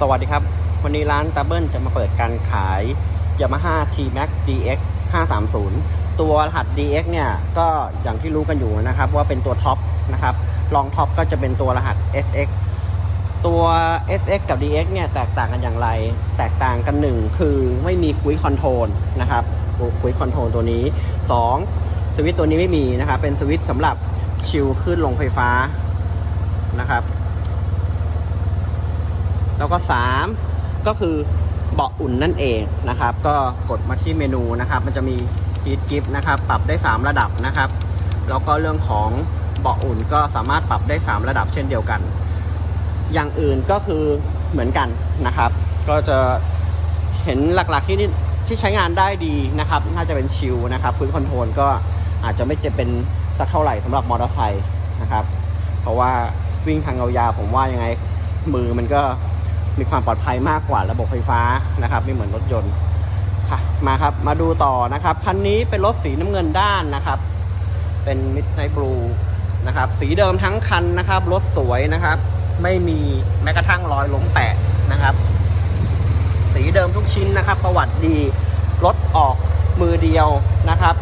สวัสดีครับ วันนี้ร้านตาเบิลจะมาเปิดการขาย Yamaha T-Max DX 530 ตัวรหัส DX เนี่ย ก็อย่างที่รู้กันอยู่นะครับ ว่าเป็นตัวท็อปนะครับรองท็อปก็จะเป็นตัวรหัส SX ตัว SX กับ DX เนี่ย แตกต่างกันอย่างไร แตกต่างกันหนึ่งคือไม่มีคุยคอนโทรลนะครับคุยคอนโทรลตัวนี้ 2 สวิตตัวนี้ไม่มีนะครับ เป็นสวิตสำหรับชิลขึ้นลงไฟฟ้านะครับ แล้วก็ 3 ก็คือเบาะอุ่นนั่นเองนะครับ ก็กดมาที่เมนูนะครับ มันจะมี heat gift นะครับ ปรับได้ 3 ระดับนะครับ แล้วก็เรื่องของเบาะอุ่นก็สามารถปรับได้ 3 ระดับเช่นเดียวกัน อย่างอื่นก็คือเหมือนกันนะครับ ก็จะเห็นหลักๆที่นี่ที่ใช้งานได้ดีนะครับ น่าจะเป็นชิลนะครับ พื้นคอนโทรลก็อาจจะไม่จะเป็นสักเท่าไหร่สำหรับมอเตอร์ไซค์นะครับ เพราะว่าวิ่งทางยาวๆผมว่ายังไงมือมันก็ มีความปลอดภัยมากกว่าระบบไฟฟ้านะครับไม่เหมือนรถยนต์ค่ะมาครับมาดูต่อนะครับคันนี้เป็นรถสีน้ำเงินด้านนะครับ เป็น Midnight Blue นะครับสีเดิมทั้งคันนะครับรถสวยนะครับ ไม่มีแม้กระทั่งรอยล้มแปะนะครับ สีเดิมทุกชิ้นนะครับ ประวัติดีรถออกมือเดียวนะครับ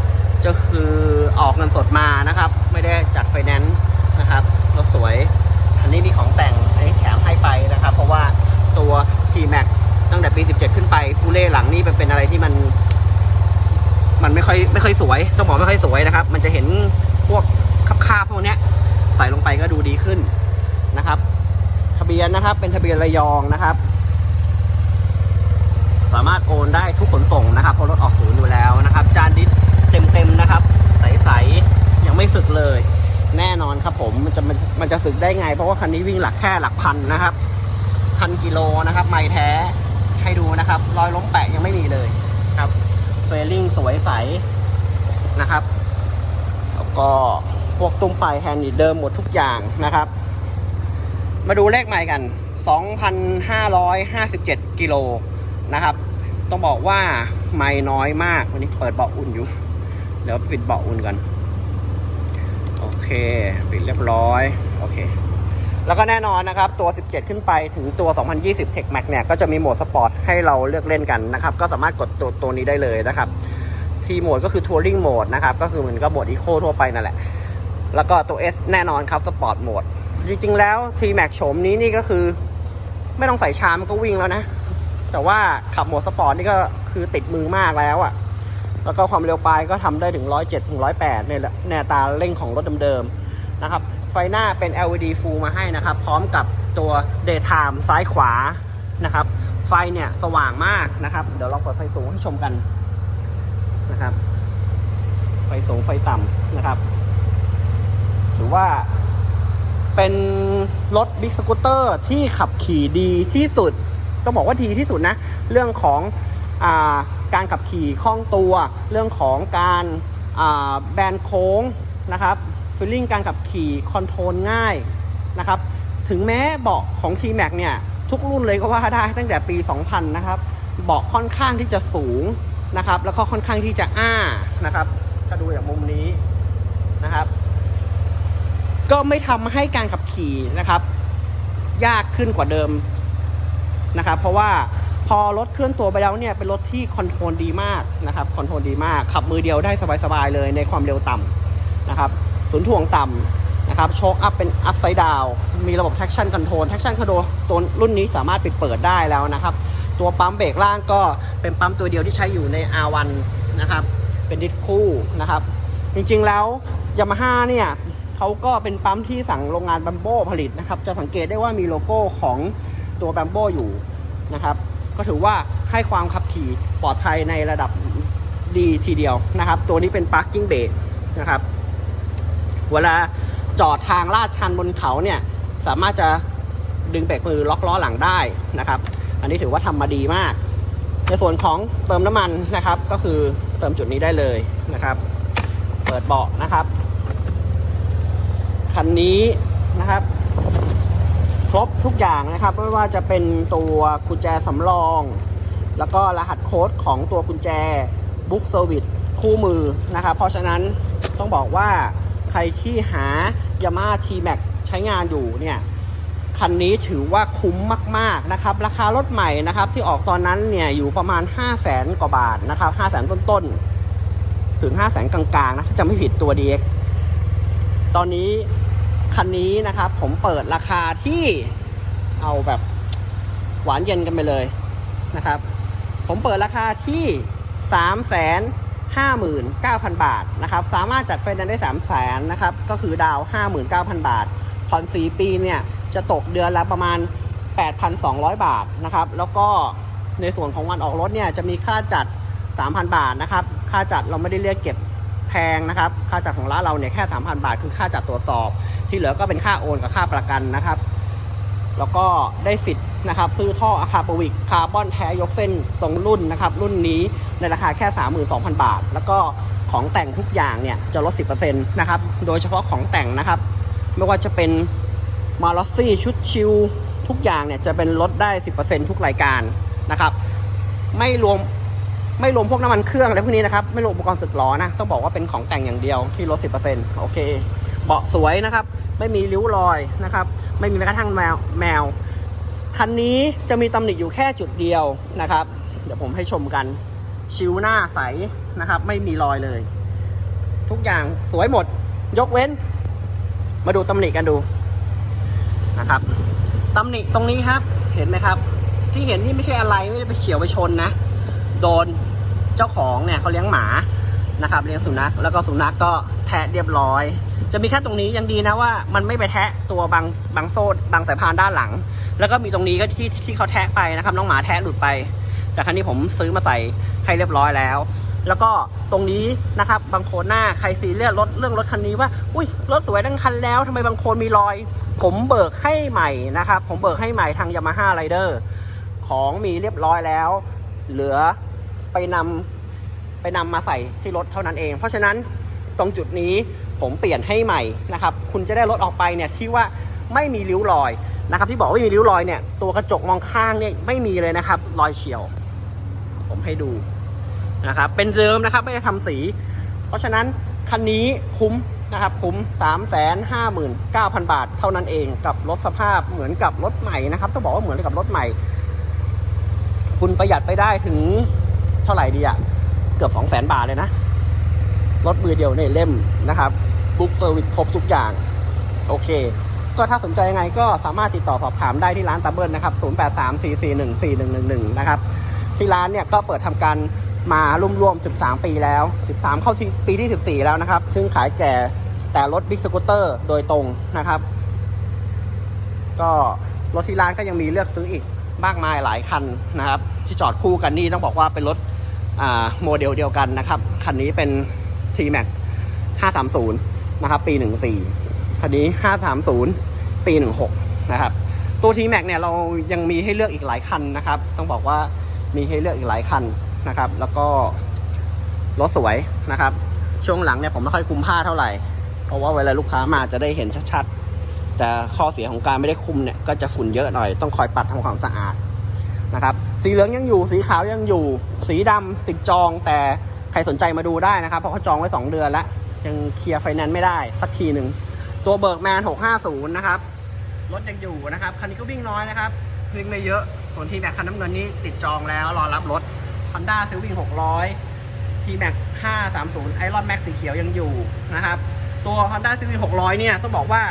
จะคือออกเงินสดมานะครับ ไม่ได้จัดไฟแนนซ์นะครับรถสวย อันนี้มีของแต่งอันนี้แถมให้ไปนะครับ เพราะว่า ตัว T-Max ตั้งแต่ปี 17 ขึ้นไปผู้เล่หลังนี่มันเป็นอะไรที่มัน มันไม่ค่อยไม่ค่อยสวย ต้องบอกไม่ค่อยสวยนะครับ มันจะเห็นพวกคาบๆพวกเนี้ย ใส่ลงไปก็ดูดีขึ้นนะครับ ทะเบียนนะครับ เป็นทะเบียนระยองนะครับ สามารถโอนได้ทุกขนส่งนะครับเพราะรถออกศูนย์อยู่แล้วนะครับ จานดิสเต็มๆนะครับ ใสๆยังไม่สึกเลย แน่นอนครับผมมันจะมันจะสึกได้ไง เพราะว่าคันนี้วิ่งหลักแค่หลักพันนะครับ พันกิโลนะครับ ไม่แท้ให้ดูนะครับ รอยล้มแปะยังไม่มีเลยครับเฟลลิ่งสวยใสนะครับ แล้วก็พวกตุ้มปลายแฮนด์เดิมหมดทุกอย่างนะครับ มาดูเลขใหม่กัน 2,557 กิโลนะครับ ต้องบอกว่าไม่น้อยมาก วันนี้เปิดเบาะอุ่นอยู่ เดี๋ยวปิดเบาะอุ่นกันโอเค ปิดเรียบร้อย โอเค แล้วก็แน่นอนนะครับตัว 17 ขึ้นไปถึงตัว 2020 Tech Max เนี่ยก็จะมีโหมดสปอร์ตให้เราเลือกเล่นกันนะครับก็สามารถกดตัวตัวนี้ได้เลยนะครับทีโหมดก็คือ Touring Mode นะครับก็คือเหมือนกับโหมด Eco ทั่วไปนั่นแหละ แล้วก็ตัว S แน่นอนครับ Sport Mode จริงๆ แล้ว T Max โฉมนี้นี่ก็คือ ไม่ต้องใส่ชามก็วิ่งแล้วนะ แต่ว่าขับโหมดสปอร์ตนี่ก็คือติดมือมากแล้วอะ่ะแล้วก็ความเร็วปลายก็ทำได้ถึง 107ถึง108เนี่ยแหละในอัตาเร่งของรถเดิมๆนะครับ ไฟหน้าเป็น LED full มาให้นะครับ พร้อมกับตัว daytime ซ้ายขวานะครับ ไฟเนี่ยสว่างมากนะครับ เดี๋ยวเราเปิดไฟสูงให้ชมกันนะครับ ไฟสูงไฟต่ำนะครับถือว่าเป็นรถบิ๊กสกูตเตอร์ที่ขับขี่ดีที่สุด ต้องบอกว่าดีที่สุดนะ เรื่องของอาการขับขี่คล่องตัว เรื่องของการาแบนโค้งนะครับ ฟีลลิ่งการขับขี่คอนโทรลง่ายนะครับถึงแม้เบาะของ T-Max เนี่ยทุกรุ่นเลยก็ว่าได้ตั้งแต่ปี 2000 นะครับเบาะค่อนข้างที่จะสูงนะครับแล้วก็ค่อนข้างที่จะอ้านะครับถ้าดูจากมุมนี้นะครับ ก็ไม่ทำให้การขับขี่นะครับ ยากขึ้นกว่าเดิมนะครับ เพราะว่าพอรถเคลื่อนตัวไปแล้วเนี่ยเป็นรถที่คอนโทรลดีมากนะครับคอนโทรลดีมากขับมือเดียวได้สบายๆเลยในความเร็วต่ำนะครับ ศูนย์ถ่วงต่ำนะครับโชคอัพเป็นอัพไซด์ดาวมีระบบ traction control traction control ตัวรุ่นนี้สามารถปิดเปิดได้แล้วนะครับ ตัวปั๊มเบรกล่างก็เป็นปั๊มตัวเดียวที่ใช้อยู่ใน R1 นะครับ เป็นดิสคู่นะครับ จริงๆแล้วยามาฮ่าเนี่ยเขาก็เป็นปั๊มที่สั่งโรงงานบัมโบผลิตนะครับ จะสังเกตได้ว่ามีโลโก้ของตัวบัมโบอยู่นะครับ ก็ถือว่าให้ความขับขี่ปลอดภัยในระดับดีทีเดียวนะครับ ตัวนี้เป็น parking brake นะครับ เวลาจอดทางลาดชันบนเขาเนี่ยสามารถจะดึงเบรกมือล็อกล้อหลังได้นะครับ อันนี้ถือว่าทำมาดีมาก ในส่วนของเติมน้ำมันนะครับ ก็คือเติมจุดนี้ได้เลยนะครับ เปิดเบาะนะครับ คันนี้นะครับ ครบทุกอย่างนะครับ ไม่ว่าจะเป็นตัวกุญแจสำรอง แล้วก็รหัสโค้ดของตัวกุญแจบุ๊กเซอร์วิสคู่มือนะครับ เพราะฉะนั้นต้องบอกว่า ใครที่หา Yamaha T-Max ใช้งานอยู่เนี่ยคันนี้ถือว่าคุ้มมากๆนะครับ ราคารถใหม่นะครับที่ออกตอนนั้นเนี่ยอยู่ประมาณ 5 0 0แสนกว่าบาทนะครับ5 0 0แสนต้นๆ ถึง 5 0 0แสนกลางๆนะจำไม่ผิดตัว DX ตอนนี้คันนี้นะครับผมเปิดราคาที่เอาแบบหวานเย็นกันไปเลยนะครับ ผมเปิดราคาที่3 5 9 0 0 0 บาทนะครับสามารถจัดไฟแนนซ์ได้ 3 0 0แสนนะครับก็คือดาวน์59,000 บาท ผ่อน 4 ปีเนี่ยจะตกเดือนละประมาณ 8,200 บาทนะครับแล้วก็ในส่วนของวันออกรถเนี่ยจะมีค่าจัด 3,000 บาทนะครับค่าจัดเราไม่ได้เรียกเก็บแพงนะครับค่าจัดของร้านเราเนี่ยแค่ 3,000 บาท คือค่าจัดตรวจสอบ ที่เหลือก็เป็นค่าโอนกับค่าประกันนะครับ แล้วก็ได้สิทธิ์ นะครับซื้อท่ออะคาปวิกคาร์บอนแท้ยกเส้นตรงรุ่นนะครับรุ่นนี้ในราคาแค่ 32,000 บาท แล้วก็ของแต่งทุกอย่างเนี่ยจะลด 10%นะครับโดยเฉพาะของแต่งนะครับไม่ว่าจะเป็นมาลอซี่ชุดชิลทุกอย่างเนี่ยจะเป็นลดได้ 10%ทุกรายการนะครับไม่รวมไม่รวมพวกน้ำมันเครื่องอะไรพวกนี้นะครับ ไม่รวมอุปกรณ์สึกล้อนะ ต้องบอกว่าเป็นของแต่งอย่างเดียวที่ลด 10%โอเค เบาะสวยนะครับ ไม่มีริ้วรอยนะครับ ไม่มีแม้กระทั่งแมวแมว คันนี้จะมีตำหนิอยู่แค่จุดเดียวนะครับ เดี๋ยวผมให้ชมกัน ชิวหน้าใสนะครับ ไม่มีรอยเลย ทุกอย่างสวยหมด ยกเว้น มาดูตำหนิกันดูนะครับตำหนิตรงนี้ครับ เห็นไหมครับ ที่เห็นนี่ไม่ใช่อะไรไม่ได้ไปเฉียวไปชนนะ โดนเจ้าของเนี่ยเขาเลี้ยงหมานะครับ เลี้ยงสุนัขแล้วก็สุนัขก็ แทะเรียบร้อย จะมีแค่ตรงนี้ยังดีนะว่า มันไม่ไปแทะตัวบางบางโซ่บางสายพานด้านหลัง แล้วก็มีตรงนี้ก็ที่ที่เขาแทะไปนะครับ น้องหมาแทะหลุดไป แต่ครั้นี้ผมซื้อมาใส่ให้เรียบร้อยแล้ว แล้วก็ตรงนี้นะครับบางโคนหน้าใครซีเรียสรถเรื่องรถคันนี้ว่าอุ้ยรถสวยทั้งคันแล้วทำไมบางโคนมีรอย ผมเบิกให้ใหม่นะครับ ผมเบิกให้ใหม่ทาง Yamaha Rider ของมีเรียบร้อยแล้ว เหลือไปนำไปนำมาใส่ที่รถเท่านั้นเอง เพราะฉะนั้น ตรงจุดนี้ผมเปลี่ยนให้ใหม่นะครับ คุณจะได้รถออกไปเนี่ยที่ว่าไม่มีริ้วรอยนะครับ ที่บอกว่าไม่มีริ้วรอยเนี่ยตัวกระจกมองข้างเนี่ยไม่มีเลยนะครับ รอยเฉียว ผมให้ดูนะครับ เป็นเดิมนะครับไม่ได้ทำสี เพราะฉะนั้นคันนี้คุ้มนะครับคุ้ม 3 5 9 0 0 0 บาท เท่านั้นเองกับรถสภาพเหมือนกับรถใหม่นะครับต้องบอกว่าเหมือนกับรถใหม่ คุณประหยัดไปได้ถึงเท่าไหร่ดีอะเกือบ 2 0 0 0 0 0 บาทเลยนะ รถมือเดียวในเล่มนะครับบุ๊กเซอร์วิสครบทุกอย่าง โอเค ก็ถ้าสนใจยังไงก็สามารถติดต่อสอบถามได้ที่ร้านตาเบิลนะครับ 0834414111 นะครับ ที่ร้านเนี่ยก็เปิดทำการมาร่วมๆ 13 ปีแล้ว 13 เข้าปีที่ 14 แล้วนะครับ ซึ่งขายแก่แต่รถบิ๊กสกูตเตอร์โดยตรงนะครับ ก็รถที่ร้านก็ยังมีเลือกซื้ออีกมากมายหลายคันนะครับ ที่จอดคู่กันนี่ต้องบอกว่าเป็นรถโมเดลเดียวกันนะครับ คันนี้เป็น T-Max 530 นะครับ ปี 14คันนี้ 530 ปี 16 นะครับ ตัว T-Max เนี่ยเรายังมีให้เลือกอีกหลายคันนะครับ ต้องบอกว่ามีให้เลือกอีกหลายคันนะครับ แล้วก็รถสวยนะครับ ช่วงหลังเนี่ยผมไม่ค่อยคุมผ้าเท่าไหร่ เพราะว่าเวลาลูกค้ามาจะได้เห็นชัดๆ แต่ข้อเสียของการไม่ได้คุมเนี่ยก็จะฝุ่นเยอะหน่อย ต้องคอยปัดทำความสะอาดนะครับ สีเหลืองยังอยู่ สีขาวยังอยู่ สีดำติดจองแต่ ใครสนใจมาดูได้นะครับ เพราะเขาจองไว้ 2 เดือนแล้ว ยังเคลียร์ไฟแนนซ์ไม่ได้ สักทีหนึ่ง ตัวเบิร์กแมน 650 นะครับ รถยังอยู่นะครับ คันนี้ก็วิ่งน้อยนะครับ วิ่งไม่เยอะ ส่วนทีแม็กคันน้ำเงินนี้ติดจองแล้ว รอรับรถ Honda c i v i c 600 T-Max 530 Iron Max สีเขียวยังอยู่นะครับ ตัว Honda c i v i c 600 เนี่ยต้องบอกว่า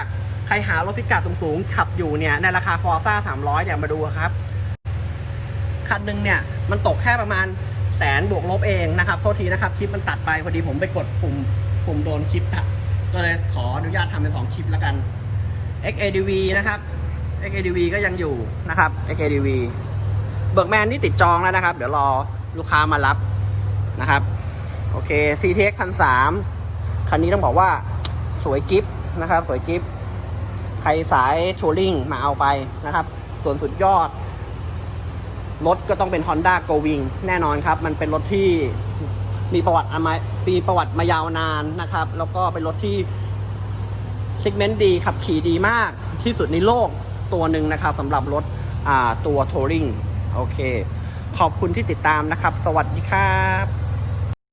ใครหารถพิกัดสูงๆขับอยู่เนี่ยในราคา Forza 300เนี่ยมาดูครับคันหนึ่งเนี่ยมันตกแค่ประมาณ แสนบวกลบเองนะครับโทษทีนะครับคลิปมันตัดไปพอดีผมไปกดปุ่มปุ่มโดนคลิปตัดก็เลยขออนุญาตทำเป็น2คลิปแล้วกัน XADV นะครับ XADV ก็ยังอยู่นะครับ XADV เบิร์กแมนนี่ติดจองแล้วนะครับ เดี๋ยวรอลูกค้ามารับนะครับ โอเค CTX พันสามคันนี้ต้องบอกว่าสวยกิฟนะครับ สวยกิฟใครสายทัวริงมาเอาไปนะครับ ส่วนสุดยอด รถก็ต้องเป็น Honda Go Wing แน่นอนครับ มันเป็นรถที่มีประวัติมามีประวัติมายาวนานนะครับ แล้วก็เป็นรถที่เซกเมนต์ดีขับขี่ดีมากที่สุดในโลกตัวหนึ่งนะครับสำหรับรถอ่าตัวทัวริงโอเค ขอบคุณที่ติดตามนะครับ สวัสดีครับ